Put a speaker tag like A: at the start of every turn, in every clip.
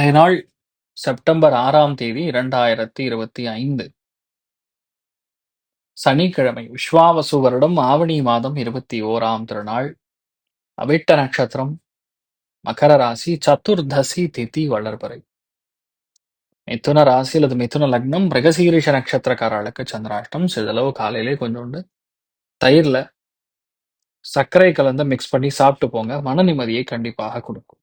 A: இன்றைய நாள் செப்டம்பர் ஆறாம் தேதி இரண்டாயிரத்தி இருபத்தி ஐந்து. சனிக்கிழமை விஸ்வாவசு வருடம் ஆவணி மாதம் இருபத்தி ஓராம் திருநாள். அவிட்ட நட்சத்திரம் மகர ராசி சதுர்தசி திதி வளர்பறை. மிதுன ராசி அல்லது மிதுன லக்னம் மிருகசீரிஷ நட்சத்திரக்காரர்களுக்கு சந்திராஷ்டம் சிறிதளவு காலையிலே கொஞ்சோண்டு தயிர்ல சர்க்கரை கலந்து மிக்ஸ் பண்ணி சாப்பிட்டு போங்க. மன நிம்மதியை கண்டிப்பாக கொடுக்கும்.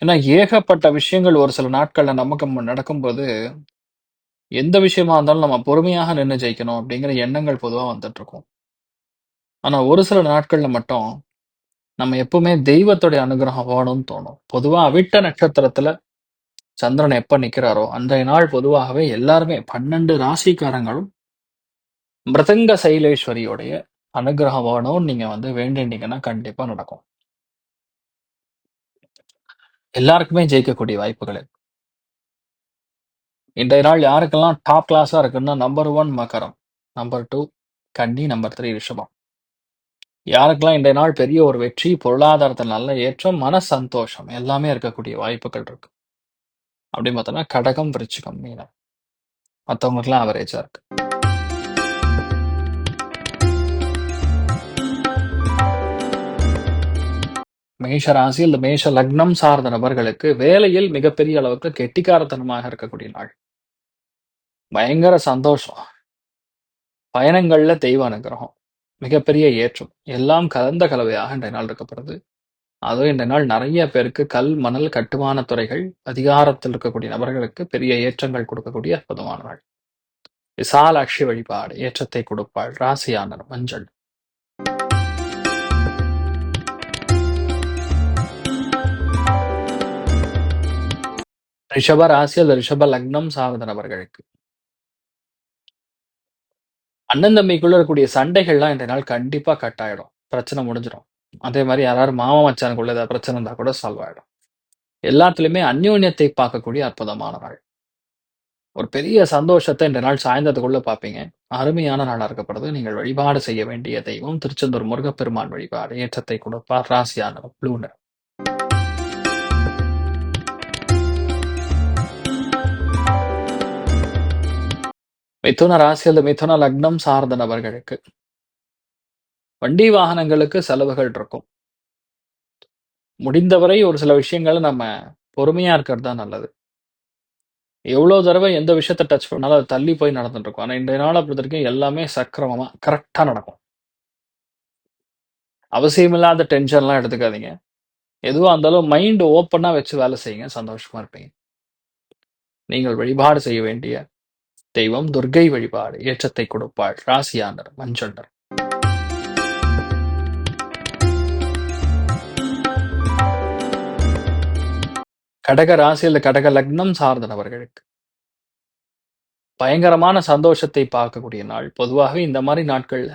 A: ஏன்னா ஏகப்பட்ட விஷயங்கள் ஒரு சில நாட்கள்ல நமக்கு மு- நடக்கும்போது எந்த விஷயமா இருந்தாலும் நம்ம பொறுமையாக நின்று ஜெயிக்கணும் அப்படிங்கிற எண்ணங்கள் பொதுவா வந்துட்டு இருக்கும் ஆனா ஒரு சில நாட்கள்ல மட்டும் நம்ம எப்பவுமே தெய்வத்துடைய அனுகிரகம் வேணும்னு தோணும். பொதுவா அவிட்ட நட்சத்திரத்துல சந்திரன் எப்ப நிக்கிறாரோ அன்றைய நாள் பொதுவாகவே எல்லாருமே பன்னெண்டு ராசிக்காரங்களும் மிருதங்க சைலேஸ்வரியோடைய அனுகிரகம் வேணும்னு நீங்க வந்து வேண்டிட்டீங்கன்னா கண்டிப்பா நடக்கும். எல்லாருக்குமே ஜெயிக்கக்கூடிய வாய்ப்புகள் இருக்கு. இன்றைய நாள் யாருக்கெல்லாம் டாப் கிளாஸா இருக்குன்னா நம்பர் ஒன் மகரம் நம்பர் டூ கன்னி நம்பர் த்ரீ ரிஷபம். யாருக்கெல்லாம் இன்றைய நாள் பெரிய ஒரு வெற்றி பொருளாதாரத்தில் நல்ல ஏற்றம் மன சந்தோஷம் எல்லாமே இருக்கக்கூடிய வாய்ப்புகள் இருக்கு. அப்படின்னு பார்த்தோம்னா கடகம் விருச்சிகம் மீனம். மற்றவங்களுக்குலாம் அவரேஜா இருக்கு. மேஷ ராசி மேஷ லக்னம் சார்ந்த நபர்களுக்கு வேலையில் மிகப்பெரிய அளவுக்கு கெட்டிக்காரத்தனமாக இருக்கக்கூடிய நாள். பயங்கர சந்தோஷம். பயணங்கள்ல தெய்வ அனுகிரகம். மிகப்பெரிய ஏற்றம். எல்லாம் கலந்த கலவையாக இன்றைய நாள் இருக்கப்படுது. அதுவும் இன்றைய நாள் நிறைய பேருக்கு கல் மணல் கட்டுமான துறைகள் அதிகாரத்தில் இருக்கக்கூடிய நபர்களுக்கு பெரிய ஏற்றங்கள் கொடுக்கக்கூடிய அற்புதமான நாள். விசாலாட்சி வழிபாடு ஏற்றத்தை கொடுப்பாள் ராசியானர் மஞ்சள் ரிஷப ராசி அல்லது ரிஷப லக்னம் சார்ந்த நபர்களுக்கு. அண்ணன் தம்பிக்குள்ள இருக்கக்கூடிய சண்டைகள்லாம் இந்த நாள் கண்டிப்பா கட் ஆயிடும் பிரச்சனை முடிஞ்சிடும். அதே மாதிரி யாராவது மாமா மச்சானுக்குள்ள ஏதாவது பிரச்சனை இருந்தா கூட சால்வ் ஆயிடும். எல்லாத்துலயுமே அந்யோன்யத்தை பார்க்கக்கூடிய அற்புதமான நாள் ஒரு பெரிய சந்தோஷத்தை இந்த நாள் சாயந்தரத்துக்குள்ள பார்ப்பீங்க. அருமையான நாளா இருக்கப்படுது. நீங்கள் வழிபாடு செய்ய வேண்டிய தெய்வம் திருச்செந்தூர் முருகப்பெருமான் வழிபாடு. ஏற்றத்தை கொடுப்பார். ராசியான ப்ளூ மிதுன ராசி அல்லது மிதுன லக்னம் சார்ந்த நபர்களுக்கு வண்டி வாகனங்களுக்கு செலவுகள் இருக்கும். முடிந்தவரை ஒரு சில விஷயங்களை நம்ம பொறுமையா இருக்கிறது தான் நல்லது. எவ்வளோ தடவை எந்த விஷயத்தை டச் பண்ணாலும் அது தள்ளி போய் நடந்துட்டு இருக்கும். ஆனால் இன்றைய நாள் அப்படி வரைக்கும் எல்லாமே சக்கிரமமா கரெக்டாக நடக்கும். அவசியமில்லாத டென்ஷன்லாம் எடுத்துக்காதீங்க. எதுவாக இருந்தாலும் மைண்ட் ஓப்பனாக வச்சு வேலை செய்யுங்க. சந்தோஷமா இருப்பீங்க. நீங்கள் வழிபாடு செய்ய வேண்டிய தெய்வம் துர்க்கை வழிபாடு ஏற்றத்தை கொடுப்பாள். ராசியானர் மஞ்சண்டர். கடக ராசி அல்ல கடக லக்னம் சார்ந்தவர்களுக்கு பயங்கரமான சந்தோஷத்தை பார்க்கக்கூடிய நாள். பொதுவாகவே இந்த மாதிரி நாட்கள்ல.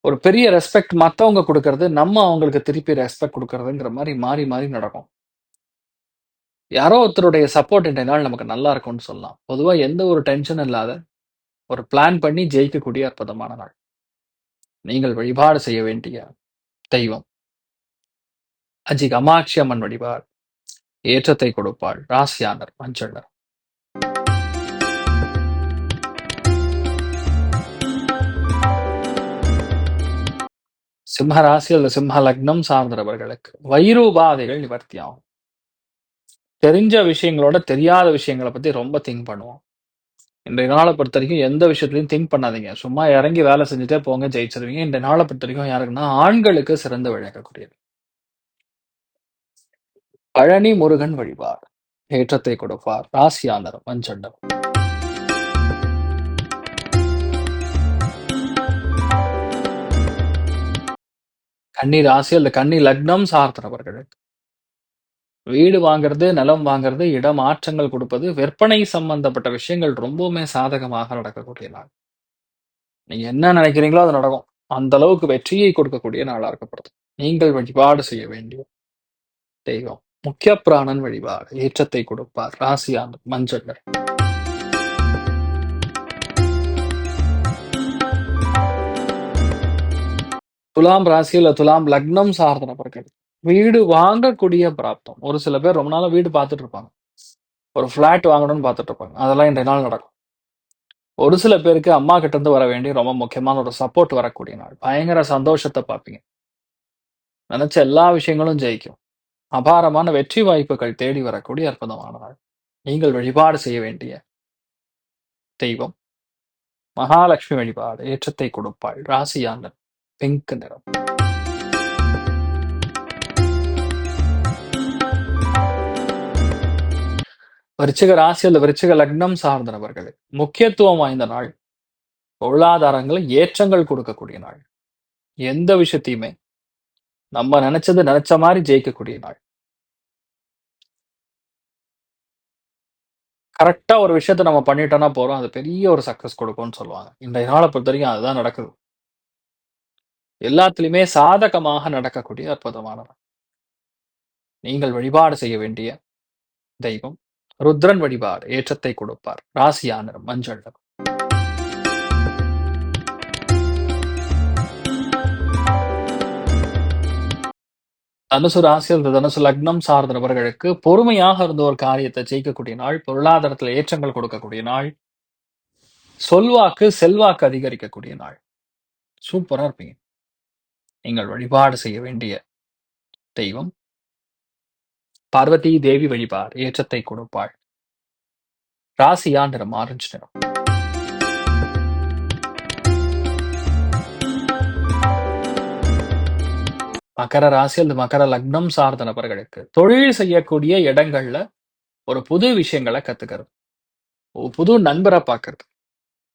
A: ஒரு பெரிய ரெஸ்பெக்ட் மத்தவங்க கொடுக்கறது நம்ம அவங்களுக்கு திருப்பி ரெஸ்பெக்ட் கொடுக்கறதுங்கிற மாதிரி மாறி மாறி நடக்கும். யாரோ ஒருத்தருடைய சப்போர்ட் இன்றைய நாள் நமக்கு நல்லா இருக்கும்னு சொல்லலாம். பொதுவா எந்த ஒரு டென்ஷன் இல்லாத ஒரு பிளான் பண்ணி ஜெயிக்கக்கூடிய அற்புதமான நாள். நீங்கள் வழிபாடு செய்ய வேண்டிய தெய்வம். அஜி கமாட்சி அம்மன் வழிபாடு. ஏற்றத்தை கொடுப்பாள் ராசியானர் மஞ்சள் சிம்ம ராசி அல்லது சிம்ம லக்னம் சார்ந்தவர்களுக்கு வைரூபாதைகள் நிவர்த்தியாகும். தெரிஞ்ச விஷயங்களோட தெரியாத விஷயங்களை பத்தி ரொம்ப திங்க் பண்ணுவோம். இன்றைய நாளை பொறுத்த வரைக்கும் எந்த விஷயத்துலையும் திங்க் பண்ணாதீங்க. சும்மா இறங்கி வேலை செஞ்சுட்டே போங்க ஜெயிச்சிருவீங்க. இன்றைய நாளை பொறுத்த வரைக்கும் யாருக்குன்னா ஆண்களுக்கு சிறந்து விளங்கக்கூடியது பழனி முருகன் வழிபாடு. ஏற்றத்தை கொடுப்பார். ராசியாளர் மஞ்சண்டம் கன்னி ராசி அல்லது கன்னி லக்னம் சார்ந்தவர்களுக்கு வீடு வாங்குறது நிலம் வாங்குறது இடமாற்றங்கள் கொடுப்பது விற்பனை சம்பந்தப்பட்ட விஷயங்கள் ரொம்பவுமே சாதகமாக நடக்கக்கூடிய நாள். நீங்க என்ன நினைக்கிறீங்களோ அது நடக்கும். அந்த அளவுக்கு வெற்றியை கொடுக்கக்கூடிய நாளா இருக்கப்படுது. நீங்கள் வழிபாடு செய்ய வேண்டிய தெய்வம். முக்கிய பிராணன் வழிபாடு. ஏற்றத்தை கொடுப்பார். ராசியான மஞ்சள் துலாம் ராசி இல்ல துலாம் லக்னம் சார்ந்த நபர்கள். வீடு வாங்கக்கூடிய பிராப்தம். ஒரு சில பேர் ரொம்ப நாளா வீடு பார்த்துட்டு இருப்பாங்க. ஒரு ஃப்ளாட் வாங்கணும்னு பார்த்துட்டு இருப்பாங்க. அதெல்லாம் இன்றைய நாள் நடக்கும். ஒரு சில பேருக்கு அம்மா கிட்ட இருந்து வர வேண்டிய ரொம்ப முக்கியமான ஒரு சப்போர்ட் வரக்கூடிய நாள். பயங்கர சந்தோஷத்தை பார்ப்பீங்க. நினைச்ச எல்லா விஷயங்களும் ஜெயிக்கும். அபாரமான வெற்றி வாய்ப்புகள் தேடி வரக்கூடிய அற்புதமான நாள். நீங்கள் வழிபாடு செய்ய வேண்டிய தெய்வம். மகாலட்சுமி வழிபாடு ஏற்றத்தை கொடுப்பாள். ராசியாண்டன் பிங்க் நிறம். விருச்சிக ராசி அல்லது விருச்சிக லக்னம் சார்ந்த நபர்களுக்கு முக்கியத்துவம் வாய்ந்த நாள். பொருளாதாரங்களை ஏற்றங்கள் கொடுக்கக்கூடிய நாள். எந்த விஷயத்தையுமே நம்ம நினைச்சது நினைச்ச மாதிரி ஜெயிக்கக்கூடிய நாள். கரெக்டா ஒரு விஷயத்த நம்ம பண்ணிட்டோம்னா போறோம் அது பெரிய ஒரு சக்சஸ் கொடுக்கும்னு சொல்லுவாங்க. இன்றைய நாளை பொறுத்த வரைக்கும் அதுதான் நடக்குது. எல்லாத்துலயுமே சாதகமாக நடக்கக்கூடிய அற்புதமான நாள். நீங்கள் வழிபாடு செய்ய வேண்டிய தெய்வம் ருத்ரன் வழிபாடு ஏற்றத்தை கொடுப்பார். ராசியான மஞ்சள் தனுசு ராசியில் தனுசு லக்னம் சார்ந்த நபர்களுக்கு பொறுமையாக இருந்த ஒரு காரியத்தை ஜெயிக்கக்கூடிய நாள் பொருளாதாரத்தில் ஏற்றங்கள் கொடுக்கக்கூடிய நாள் சொல்வாக்கு செல்வாக்கு அதிகரிக்கக்கூடிய நாள். சூப்பரா இருப்பீங்க. நீங்கள் வழிபாடு செய்ய வேண்டிய தெய்வம். பார்வதி தேவி வழிபார் ஏற்றத்தை கொடுப்பாள். ராசியா நிறம் ஆரஞ்சு நிறம். மகர ராசி அல்லது மகர லக்னம் சார்ந்த நபர்களுக்கு தொழில் செய்யக்கூடிய இடங்கள்ல ஒரு புது விஷயங்களை கத்துக்கிறது. ஒரு புது நண்பரை பார்க்கறது.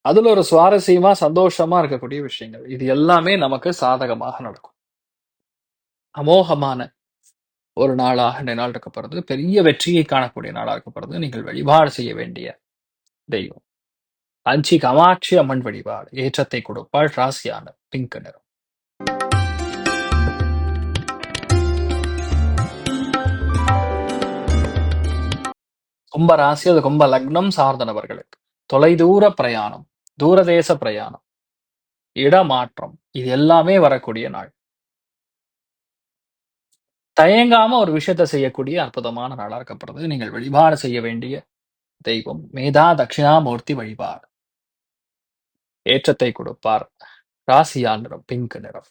A: அதுல ஒரு சுவாரஸ்யமா சந்தோஷமா இருக்கக்கூடிய விஷயங்கள். இது எல்லாமே நமக்கு சாதகமாக நடக்கும். அமோகமான ஒரு நாளாக இந்த நாள் இருக்கப்படுறது பெரிய வெற்றியை காணக்கூடிய நாளாக இருக்கப்படுறது. நீங்கள் வழிபாடு செய்ய வேண்டிய தெய்வம். அஞ்சி கமாட்சி அம்மன் வழிபாடு. ஏற்றத்தை கொடுப்பாள் ராசியான பிங்க் நிறம். கும்ப ராசி அது கும்ப லக்னம் சார்ந்த நபர்களுக்கு தொலைதூர பிரயாணம் தூரதேச பிரயாணம் இடமாற்றம் இது எல்லாமே வரக்கூடிய நாள். தயங்காம ஒரு விஷயத்தை செய்யக்கூடிய அற்புதமான நாளா இருக்கப்படுறது. நீங்கள் வழிபாடு செய்ய வேண்டிய தெய்வம். மேதா தட்சிணாமூர்த்தி வழிபாடு. ஏற்றத்தை கொடுப்பார். ராசியா நிறம் பிங்க் நிறம்.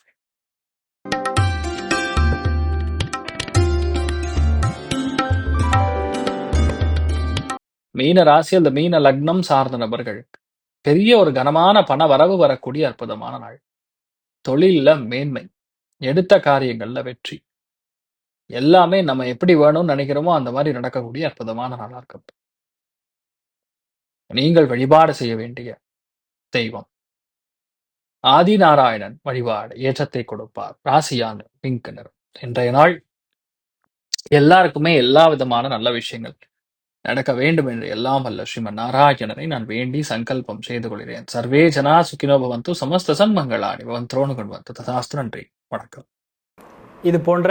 A: மீன ராசி அல்லது மீன லக்னம் சார்ந்த நபர்களுக்கு பெரிய ஒரு கனமான பண வரவு வரக்கூடிய அற்புதமான நாள். தொழில மேன்மை. எடுத்த காரியங்கள்ல வெற்றி. எல்லாமே நம்ம எப்படி வேணும்னு நினைக்கிறோமோ அந்த மாதிரி நடக்கக்கூடிய அற்புதமான நாளா இருக்கும் நீங்கள் வழிபாடு செய்ய வேண்டிய தெய்வம். ஆதிநாராயணன் வழிபாடு ஏற்றத்தை கொடுப்பார் ராசியான பிங்க் நிறம் இன்றைய நாள் எல்லாருக்குமே எல்லா விதமான நல்ல விஷயங்கள் நடக்க வேண்டும் என்று எல்லாம் வல்ல ஸ்ரீமன் நாராயணனை நான் வேண்டி சங்கல்பம் செய்து கொள்கிறேன். சர்வே ஜனா சுகினோ பவந்து சமஸ்த சன்மங்களாணி பவன் திரோணு கொண்டு ததாஸ்து நன்றி. வணக்கம்.
B: இது போன்ற